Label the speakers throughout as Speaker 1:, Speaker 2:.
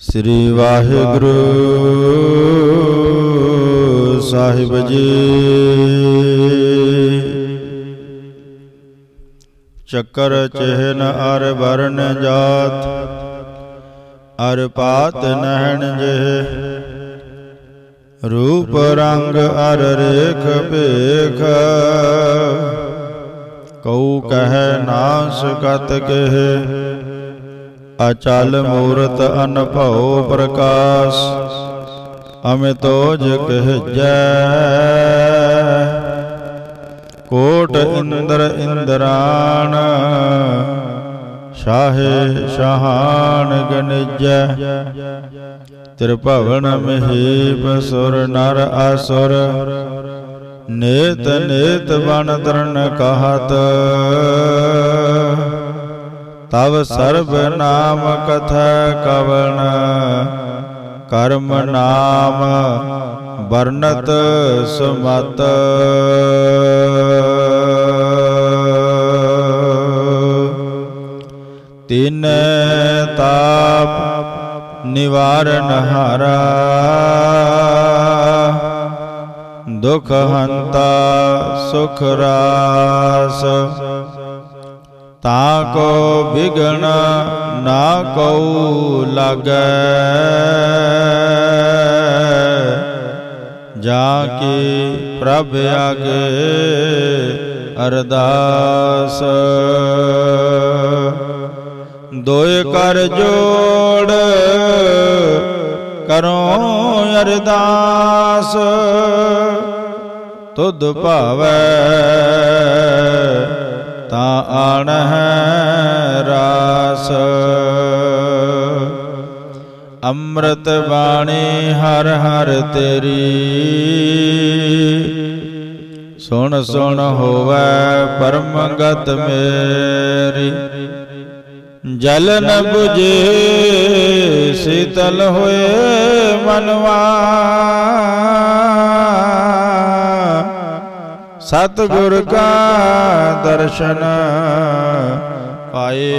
Speaker 1: ਸ੍ਰੀ ਵਾਹਿਗੁਰੂ ਸਾਹਿਬ ਜੀ। ਚੱਕਰ ਚਿਹਨ ਅਰ ਵਰਨ ਜਾਤ, ਅਰ ਪਾਤ ਨਹਿਣ ਜਿਹ ਰੂਪ ਰੰਗ ਅਰ ਰੇਖ ਭੇਖ ਕਉ ਕਹਿ ਨਾ ਕਤ ਕਹਿ, ਅਚਲ ਮੂਰਤ ਅਨਭਉ ਪ੍ਰਕਾਸ਼ ਅਮਿਤੋਜ ਕਹਿਜੈ। ਕੋਟ ਇੰਦਰ ਇੰਦਰਾਣ ਸ਼ਾਹੇ ਸ਼ਹਾਨ ਗਨਿਜੈ। ਤ੍ਰਿਭਵਨ ਮਹੀਪ ਸੁਰ ਨਰ ਅਸੁਰ ਨੇਤ ਨੇਤ ਬਨ ਤਰਨ ਕਹਤ। ਤਵ ਸਰਬ ਨਾਮ ਕਥਾ ਕਵਣ। ਕਰਮ ਨਾਮ ਵਰਨਤ ਸੁਮਤ। ਤਿਨ ਤਾਪ ਨਿਵਾਰਨ ਹਾਰਾ। ਦੁਖ ਹੰਤਾ, ਸੁਖ ਰਾਸ। ਤਾ ਕੋ ਵਿਗਣ ਨਾ ਕਉ ਲਾਗੈ। ਜਾ ਕੀ ਪ੍ਰਭ ਆਗੇ ਅਰਦਾਸ। ਦੋਇ ਕਰ ਜੋੜ ਕਰੋ ਅਰਦਾਸ। ਤੁਧ ਭਾਵੈ, ਤਾਂ ਆਣ ਹੈ ਰਾਸ। ਅੰਮ੍ਰਿਤ ਬਾਣੀ ਹਰ ਹਰ ਤੇਰੀ, ਸੁਣ ਸੁਣ ਹੋਵੇ ਪਰਮ ਮੇਰੀ। ਜਲ ਨ 부ਜੇ ਸੀਤਲ ਹੋਏ ਮਨਵਾ ਸਤਿਗੁਰ ਕਾ ਦਰਸ਼ਨ ਪਾਏ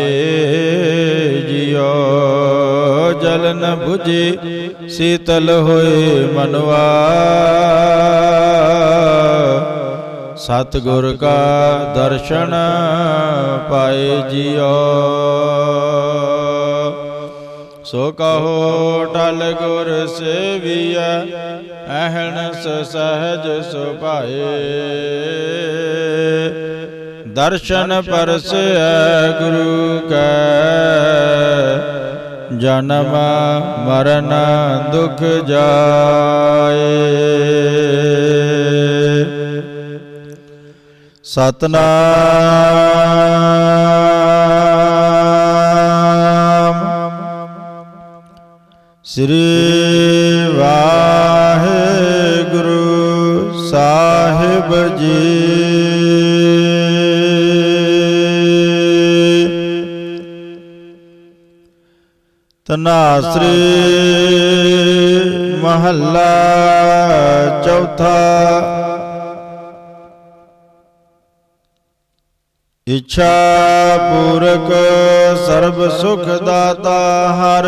Speaker 1: ਜਿਉ। ਜਲ ਨ 부ਜੇ ਸੀਤਲ ਹੋਏ ਮਨਵਾ। ਸਤਿਗੁਰ ਕਾ ਦਰਸ਼ਨ ਪਾਏ ਜਿਉ। ਸੋ ਕਹੋ ਟਲ ਗੁਰ ਸੇਵੀਐ, ਅਹਣਸ ਸਹਜ ਸੁਭਾਏ। ਦਰਸ਼ਨ ਪਰਸੈ ਗੁਰੂ ਕੈ, ਜਨਮ ਮਰਨ ਦੁਖ ਜਾਏ। ਸਤਨਾਮ ਸ੍ਰੀ ਵਾਹਿਗੁਰੂ ਸਾਹਿਬ ਜੀ। ਤਨਾਸਰੀ ਮਹੱਲਾ ਚੌਥਾ। ਇੱਛਾ ਪੂਰਕ ਸਰਬ ਸੁਖ ਦਾਤਾ ਹਰ।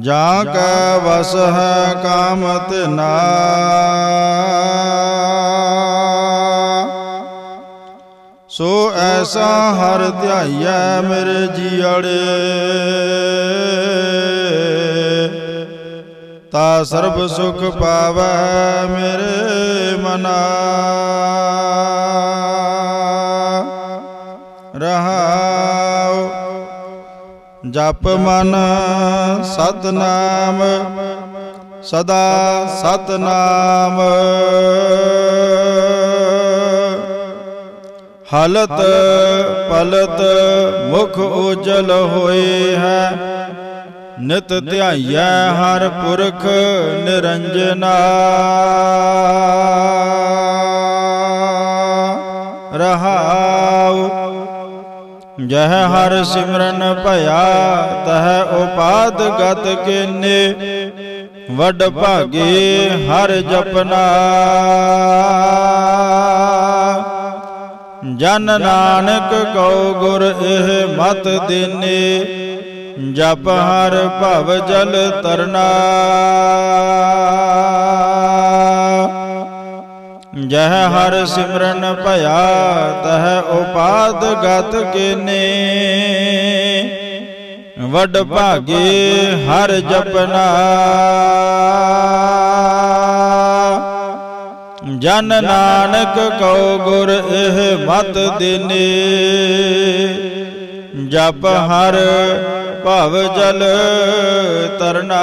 Speaker 1: ਜਾਂ ਕੈ ਵਸ ਹੈ ਕਾਮਤ ਨਾ। ਸੋ ਐਸਾ ਹਰ ਧਿਆਈਐ ਮੇਰੇ ਜੀਅੜੇ। ਤਾ ਸਰਬ ਸੁਖ ਪਾਵੈ ਮੇਰੇ ਮਨਾ। ਰਹਾਉ ਜਪ ਮਨ ਸਤਨਾਮ, ਸਦਾ ਸਤਨਾਮ। ਹਲਤ ਪਲਤ ਮੁਖ ਉਜਲ ਹੋਏ ਹੈ, ਨਿਤ ਧਿਆਈਐ ਹਰ ਪੁਰਖ ਨਿਰੰਜਨਾ। ਜਹ ਹਰ ਸਿਮਰਨ ਭਇਆ, ਤਹ ਉਪਾਦ ਗਤ ਕੀਨੇ, ਵੱਡ ਭਾਗੇ ਹਰ ਜਪਨਾ। ਜਨ ਨਾਨਕ ਕਉ ਗੁਰ ਇਹ ਮਤ ਦੇਨੇ, ਜਪ ਹਰ ਭਵ ਜਲ ਤਰਨਾ। ਜਹ ਹਰ ਸਿਮਰਨ ਭਇਆ, ਤਹ ਉਪਾਦ ਗਤ ਕੀਨੇ। ਵਡ ਭਾਗੇ ਹਰ ਜਪਨਾ। ਜਨ ਨਾਨਕ ਕਉ ਗੁਰ ਇਹ ਮਤ ਦੇਨੇ। ਜਪ ਹਰ ਭਵ ਜਲ ਤਰਨਾ